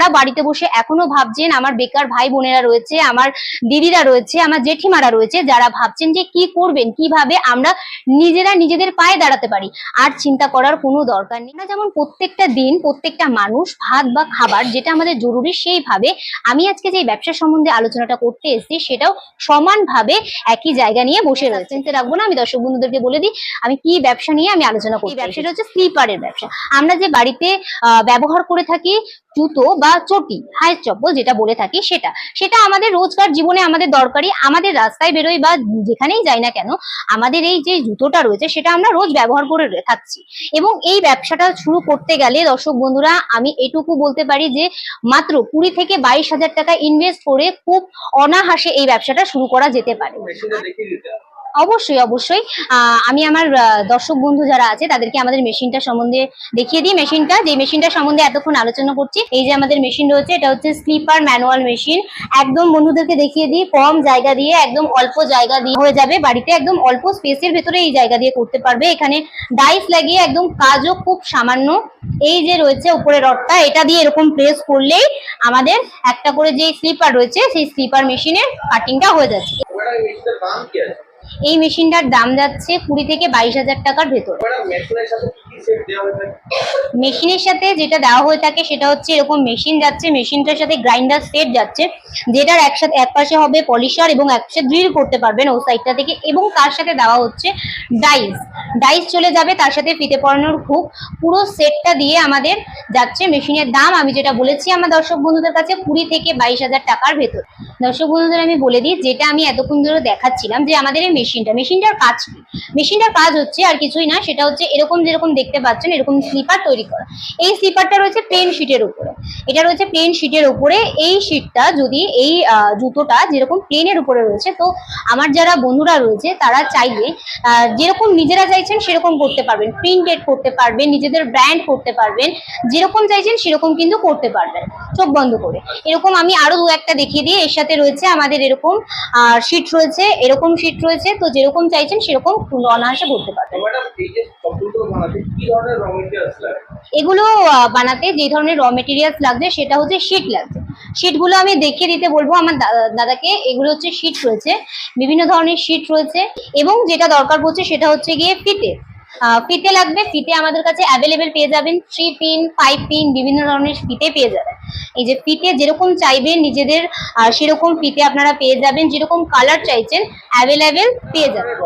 যারা বাড়িতে বসে এখনও ভাবছেন আমার বেকার ভাই বোনেরা রয়েছে আমার দিদিরা রয়েছে আমার জেঠিমারা রয়েছে যারা ভাবছেন যে কি করবেন কীভাবে আমরা নিজেরা নিজেদের পায়ে দাঁড়াতে পারি। আর চিন্তা করার কোনো দরকার নেই। না যেমন প্রত্যেকটা দিন প্রত্যেকটা মানুষ ভাত বা খাবার যেটা আমাদের জরুরি সেইভাবে আমি আজকে যে ব্যবসা সম্বন্ধে আলোচনাটা করতে এসেছি সেটাও সমানভাবে একই জায়গা নিয়ে বসে রয়েছে। চিন্তা রাখব না আমি দর্শক বন্ধুদেরকে বলে দিই আমি কি ব্যবসা নিয়ে আমি আলোচনা করি ব্যবসাটা হচ্ছে স্লিপারের ব্যবসা। আমরা যে বাড়িতে আহ, ব্যবহার করে থাকি জুতো বা চটি, হাই চপ্পল যেটা বলে থাকি সেটা। সেটা আমাদের রোজকার জীবনে আমাদের দরকারি, আমাদের রাস্তায় বেরোই বা যেখানেই যাই না কেন, আমাদের এই যে জুতোটা রয়েছে সেটা আমরা রোজ ব্যবহার করে থাকছি। এবং এই ব্যবসাটা শুরু করতে গেলে দর্শক বন্ধুরা, আমি এটুকু বলতে পারি যে মাত্র কুড়ি থেকে বাইশ হাজার টাকা ইনভেস্ট করে খুব অনাহাসে এই ব্যবসাটা শুরু করা যেতে পারে। অবশ্যই অবশ্যই। আমি আমার দর্শক বন্ধু যারা আছে, তাদেরকে আমাদের মেশিনটা সম্বন্ধে দেখিয়ে দিই। মেশিনটা, যে মেশিনটা সম্বন্ধে এতক্ষণ আলোচনা করছি, এই যে আমাদের মেশিন রয়েছে, এটা হচ্ছে স্লিপার ম্যানুয়াল মেশিন। একদম বন্ধুদেরকে দেখিয়ে দিই, কম জায়গা দিয়ে, একদম অল্প জায়গা দিয়ে হয়ে যাবে। বাড়িতে একদম অল্প স্পেসের ভেতরে এই জায়গা দিয়ে করতে পারবে। এখানে ডাইস লাগিয়ে একদম কাজও খুব সামান্য। এই যে রয়েছে উপরে রডটা, এটা দিয়ে এরকম প্রেস করলেই আমাদের একটা করে যে স্লিপার রয়েছে, সেই স্লিপার মেশিনের কাটিংটা হয়ে যাচ্ছে। এই মেশিনটার দাম যাচ্ছে কুড়ি থেকে বাইশ হাজার টাকার ভেতর। মেশিনের সাথে যেটা দেওয়া হয়ে থাকে সেটা হচ্ছে এরকম মেশিন যাচ্ছে, মেশিনটার সাথে গ্রাইন্ডার সেট যাচ্ছে, যেটার একসাথে এক পাশে হবে পলিশার এবং একসাথে ড্রিল করতে পারবেন ও সাইডটা থেকে এবং তার সাথে দেওয়া হচ্ছে ডাইস। ডাইস চলে যাবে, তার সাথে ফিতে পড়ানোর হুক। পুরো সেটটা দিয়ে আমাদের যাচ্ছে মেশিনের দাম। আমি যেটা বলেছি আমার দর্শক বন্ধুদের কাছে, কুড়ি থেকে বাইশ হাজার টাকার ভেতর। দর্শক বন্ধুদের আমি বলে দিই, যেটা আমি এতক্ষণ ধরে দেখাচ্ছিলাম যে আমাদের এই মেশিনটা, মেশিনটার কাজ কি? মেশিনটার কাজ হচ্ছে আর কিছুই না, সেটা হচ্ছে এরকম যেরকম দেখতে পাচ্ছেন, এরকম স্লিপার তৈরি করা। এই স্লিপারটা রয়েছে প্লেন শিটের উপরে। এটা রয়েছে প্লেন শিটের উপরে। এই শিটটা যদি এই জুতোটা যেরকম প্লেনের উপরে রয়েছে, তো আমার যারা বন্ধুরা রয়েছে, তারা চাইলে যেরকম নিজেরা চাইছেন, সেরকম করতে পারবেন। প্রিন্টেড করতে পারবেন, নিজেদের ব্র্যান্ড করতে পারবেন। যেরকম চাইছেন, সেরকম কিন্তু করতে পারবেন। চোখ বন্ধ করে। এরকম আমি আরও দু একটা দেখিয়ে দিই। এর সাথে রয়েছে আমাদের এরকম শিট রয়েছে। এরকম শিট রয়েছে। তো যেরকম চাইছেন, সেরকম অনায়াসে করতে পারবেন। এগুলো বানাতে যে ধরনের র মেটেরিয়ালস লাগছে, সেটা হচ্ছে শিট লাগছে। শিটগুলো আমি দেখিয়ে দিতে বলব আমার দাদাকে। এগুলো হচ্ছে শিট রয়েছে, বিভিন্ন ধরনের শিট রয়েছে, এবং যেটা দরকার পড়ছে সেটা হচ্ছে গিয়ে ফিতে। ফিতে লাগবে, ফিতে আমাদের কাছে অ্যাভেলেবেল পেয়ে যাবেন। থ্রি পিন ফাইভ পিন বিভিন্ন ধরনের ফিতে পেয়ে যাবেন। এই যে ফিতে যেরকম চাইবেন নিজেদের সেরকম ফিতে আপনারা পেয়ে যাবেন। যেরকম কালার চাইছেন অ্যাভেলেবেল পেয়ে যাবেন।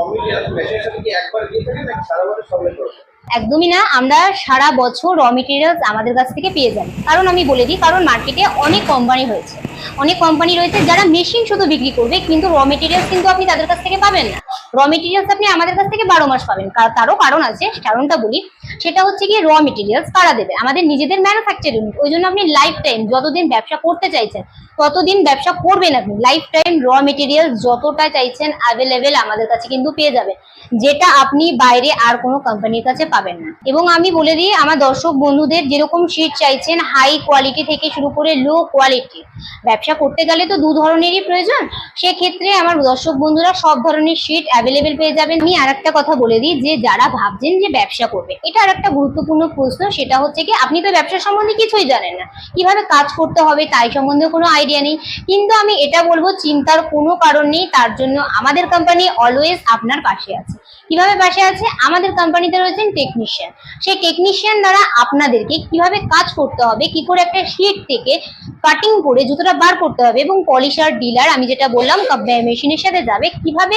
একদমই না আমরা সারা বছর র মেটেরিয়ালস আমাদের কাছ থেকে পেয়ে যাই। কারণ আমি বলে দিই কারণ মার্কেটে অনেক কোম্পানি হয়েছে অনেক কোম্পানি রয়েছে যারা মেশিন শুধু বিক্রি করবে কিন্তু র মেটেরিয়ালস কিন্তু আপনি তাদের কাছ থেকে পাবেন না। র মেটেরিয়ালস আপনি আমাদের কাছ থেকে বারো মাস পাবেন। তারও কারণ আছে কারণটা বলি। সেটা হচ্ছে গিয়ে র মেটেরিয়ালস কারা দেবে? আমাদের নিজেদের ম্যানুফ্যাকচার ওই জন্য আপনি লাইফ টাইম যতদিন ব্যবসা করতে চাইছেন, ততদিন ব্যবসা করবেন আপনি। লাইফ টাইম র মেটেরিয়াল যতটা চাইছেন অ্যাভেলেবেল আমাদের কাছে কিন্তু পেয়ে যাবেন। যেটা আপনি বাইরে আর কোনো কোম্পানির কাছে পাবেন না। এবং আমি বলে দিই, আমার দর্শক বন্ধুদের যেরকম শিট চাইছেন হাই কোয়ালিটি থেকে শুরু করে লো কোয়ালিটি ব্যবসা করতে গেলে তো দু ধরনেরই প্রয়োজন। সেক্ষেত্রে আমার দর্শক বন্ধুরা সব ধরনের শিট অ্যাভেলেবেল পেয়ে যাবেন। আমি আর কথা বলে দিই, যে যারা ভাবছেন যে ব্যবসা করবে, এটা আর একটা গুরুত্বপূর্ণ প্রশ্ন, সেটা হচ্ছে কি, আপনি তো ব্যবসা সম্বন্ধে কিছুই জানেন না। কীভাবে কাজ করতে হবে তাই সম্বন্ধে কোনো আইডিয়া নেই। কিন্তু আমি এটা বলব, চিন্তার কোনো কারণ নেই, তার জন্য আমাদের কোম্পানি অলওয়েজ আপনার পাশে আছে। কীভাবে পাশে আছে? আমাদের কোম্পানিতে রয়েছেন টেকনিশিয়ান সেই টেকনিশিয়ান দ্বারা আপনাদেরকে কীভাবে কাজ করতে হবে, কি করে একটা শিট থেকে কাটিং করে জুতোটা বার করতে হবে এবং পলিশার ডিলার আমি যেটা বললাম মেশিনের সাথে যাবে, কীভাবে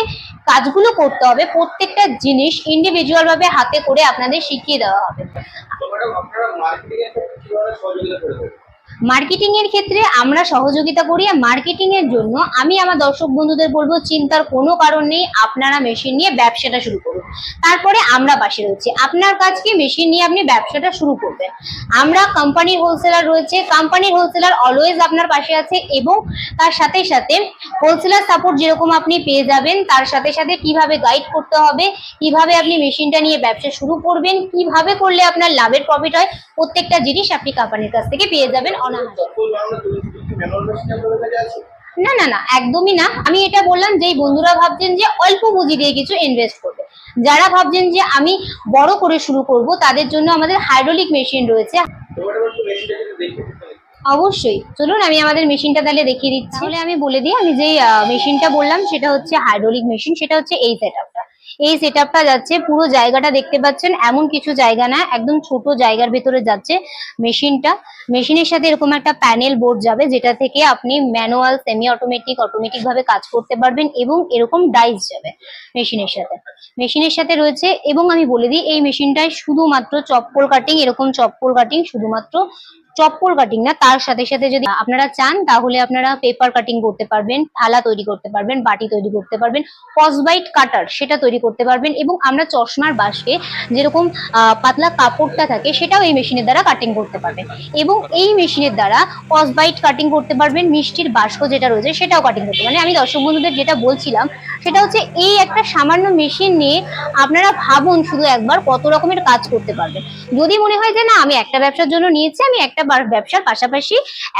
কাজগুলো করতে হবে, প্রত্যেকটা জিনিস ইন্ডিভিজুয়াল ভাবে হাতে করে আপনাদের শিখিয়ে দেওয়া হবে। মার্কেটিং এর ক্ষেত্রে আমরা সহযোগিতা করি আর মার্কেটিং এর জন্য আমি আমার দর্শক বন্ধুদের বলব, চিন্তার কোনো কারণ নেই, আপনারা মেশিন নিয়ে ব্যবসাটা শুরু করুন। তারপরে আমরা পাশে রয়েছি। আপনার কাজকে মেশিন নিয়ে আপনি ব্যবসাটা শুরু করবেন। আমরা কোম্পানির হোলসেলার রয়েছে। কোম্পানির হোলসেলার অলওয়েজ আপনার পাশে আছে এবং তার সাথে সাথে হোলসেলার সাপোর্ট যেরকম আপনি পেয়ে যাবেন, তার সাথে সাথে কীভাবে গাইড করতে হবে, কীভাবে আপনি মেশিনটা নিয়ে ব্যবসা শুরু করবেন, কীভাবে করলে আপনার লাভের প্রফিট হয়, প্রত্যেকটা জিনিস আপনি কোম্পানির কাছ থেকে পেয়ে যাবেন। না না না একদমই না। আমি এটা বললাম যেই বন্ধুরা ভাবছেন যে অল্প পুঁজি দিয়ে কিছু ইনভেস্ট করবে। যারা ভাবছেন যে আমি বড় করে শুরু করব তাদের জন্য আমাদের হাইড্রোলিক মেশিন রয়েছে। অবশ্যই। চলুন আমি আমাদের মেশিনটা তাহলে দেখিয়ে দিচ্ছি। তাহলে আমি বলে দিই আমি যে মেশিনটা বললাম সেটা হচ্ছে হাইড্রোলিক মেশিন সেটা হচ্ছে এই সেটআপটা এই সেটআপটা যাচ্ছে, পুরো জায়গাটা দেখতে পাচ্ছেন, এমন কিছু জায়গা না, একদম ছোট জায়গার ভেতরে যাচ্ছে মেশিনটা। মেশিনের সাথে এরকম একটা প্যানেল বোর্ড যাবে, যেটা থেকে আপনি ম্যানুয়াল সেমি অটোমেটিক অটোমেটিক ভাবে কাজ করতে পারবেন এবং এরকম ডাইস যাবে মেশিনের সাথে। মেশিনের সাথে রয়েছে এবং আমি বলে দিই, এই মেশিনটায় শুধুমাত্র চপ্পল কাটিং এরকম চপ্পল কাটিং শুধুমাত্র চপ্পল কাটিং না, তার সাথে সাথে যদি আপনারা চান, তাহলে আপনারা পেপার কাটিং করতে পারবেন, থালা তৈরি করতে পারবেন, বাটি তৈরি করতে পারবেন কসবাইট কাটার সেটা তৈরি করতে পারবেন এবং আমরা চশমার বাসকে যেরকম পাতলা কাপড়টা থাকে সেটাও এই মেশিনের দ্বারা কাটিং করতে পারবেন। এবং এই মেশিনের দ্বারা কসবাইট কাটিং করতে পারবেন, মিষ্টির বাস্ক যেটা রয়েছে সেটাও কাটিং করতে পারবেন। আমি দর্শক বন্ধুদের যেটা বলছিলাম সেটা হচ্ছে এই একটা সামান্য মেশিন নিয়ে আপনারা ভাবুন শুধু একবার কত রকমের কাজ করতে পারবেন। যদি মনে হয় যে না, আমি একটা ব্যবসার জন্য নিয়েছি, আমি একটা ব্যবসার পাশাপাশি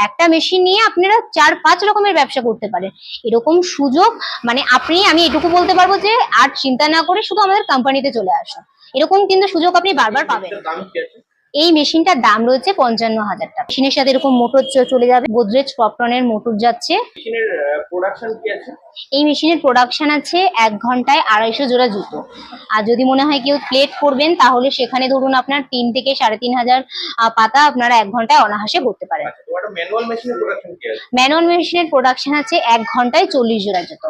একটা মেশিন নিয়ে আপনারা চার, পাঁচ রকমের ব্যবসা করতে পারেন। এরকম সুযোগ মানে আপনি, আমি এটুকু বলতে পারব যে আর চিন্তা না করে শুধু আমাদের কোম্পানিতে চলে আসুন। এরকম কিন্তু সুযোগ আপনি বারবার পাবেন। এই মেশিনটার দাম রয়েছে পঞ্চান্ন হাজার টাকা। মেশিনের সাথে এরকম মোটর চলে যাবে গোদরেজ পপটনের মোটর যাচ্ছে। এই মেশিনের প্রোডাকশন আছে এক ঘন্টায় আড়াইশো জোড়া জুতো। আর যদি মনে হয় কেউ প্লেট করবেন তাহলে সেখানে ধরুন আপনার তিন থেকে সাড়ে তিন হাজার পাতা আপনারা এক ঘন্টায় অনাহাসে করতে পারেন। আচ্ছা ম্যানুয়াল মেশিনের প্রোডাকশন আছে? ম্যানুয়াল মেশিনের প্রোডাকশন আছে এক ঘন্টায় চল্লিশ জোড়া জুতো।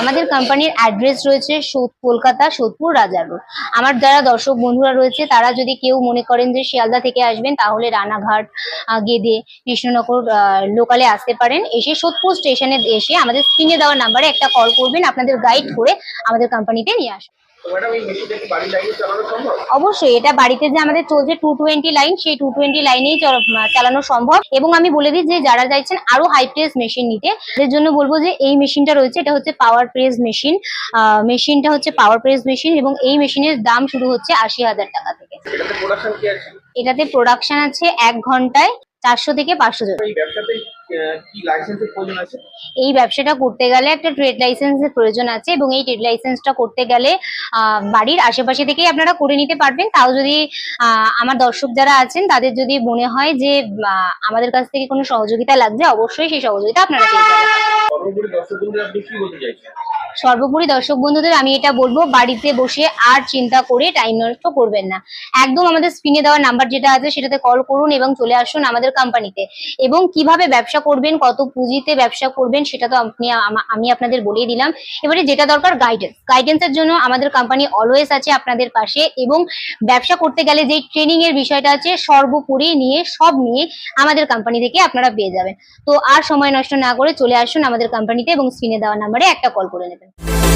আমাদের কোম্পানির অ্যাড্রেস রয়েছে কলকাতা সোদপুর রাজার রোড আমার যারা দর্শক বন্ধুরা রয়েছে, তারা যদি কেউ মনে করেন যে শিয়ালদা থেকে আসবেন, তাহলে রানাঘাট গেদে, কৃষ্ণনগর লোকালে আসতে পারেন। এসে সোদপুর স্টেশনে এসে আমাদের স্ক্রিনে দেওয়া নাম্বারে একটা কল করবেন, আপনাদের গাইড করে আমাদের কোম্পানিতে নিয়ে আসবেন। অবশ্যই এটা বাড়িতে যে আমাদের চলছে টু টোয়েন্টি লাইন সেই টু টোয়েন্টি লাইনেই চালানো সম্ভব। এবং আমি বলে দিই যে যারা চাইছেন আরও হাই প্রেস মেশিন নিতে এর জন্য বলব যে এই মেশিনটা রয়েছে এটা হচ্ছে পাওয়ার প্রেস মেশিন মেশিনটা হচ্ছে পাওয়ার প্রেস মেশিন এবং এই মেশিনের দাম শুরু হচ্ছে আশি হাজার টাকা থেকে। এটাতে প্রোডাকশন আছে? এক ঘন্টায় চারশো থেকে পাঁচশো জন। কি লাইসেন্সের প্রয়োজন আছে? এই ব্যবসাটা করতে গেলে একটা ট্রেড লাইসেন্সের প্রয়োজন আছে এবং এই ট্রেড লাইসেন্সটা করতে গেলে বাড়ির আশেপাশে থেকেই আপনারা করে নিতে পারবেন। তাও যদি আমার দর্শক যারা আছেন তাদের যদি মনে হয় যে আমাদের কাছ থেকে কোনো সহযোগিতা লাগবে অবশ্যই সেই সহযোগিতা আপনারা পেয়ে যাবেন। দর্শক আপনি কি বলতে চাইছেন? সর্বোপরি দর্শক বন্ধুদের, আমি এটা বলব, বাড়িতে বসে আর চিন্তা করে টাইম নষ্ট করবেন না। একদম আমাদের স্ক্রিনে দেওয়া নাম্বার যেটা আছে, সেটাতে কল করুন এবং চলে আসুন আমাদের কোম্পানিতে এবং কীভাবে ব্যবসা করবেন, কত পুঁজিতে ব্যবসা করবেন, সেটা তো আপনি, আমি আপনাদের বলিয়ে দিলাম। এবারে যেটা দরকার গাইডেন্স গাইডেন্সের জন্য আমাদের কোম্পানি অলওয়েজ আছে আপনাদের পাশে এবং ব্যবসা করতে গেলে যে ট্রেনিং এর বিষয়টা আছে, সর্বোপরি নিয়ে, সব নিয়ে আমাদের কোম্পানি থেকে আপনারা পেয়ে যাবেন। তো আর সময় নষ্ট না করে চলে আসুন আমাদের কোম্পানিতে এবং স্ক্রিনে দেওয়া নাম্বারে একটা কল করে নেবেন। ಧನ್ಯವಾದಗಳು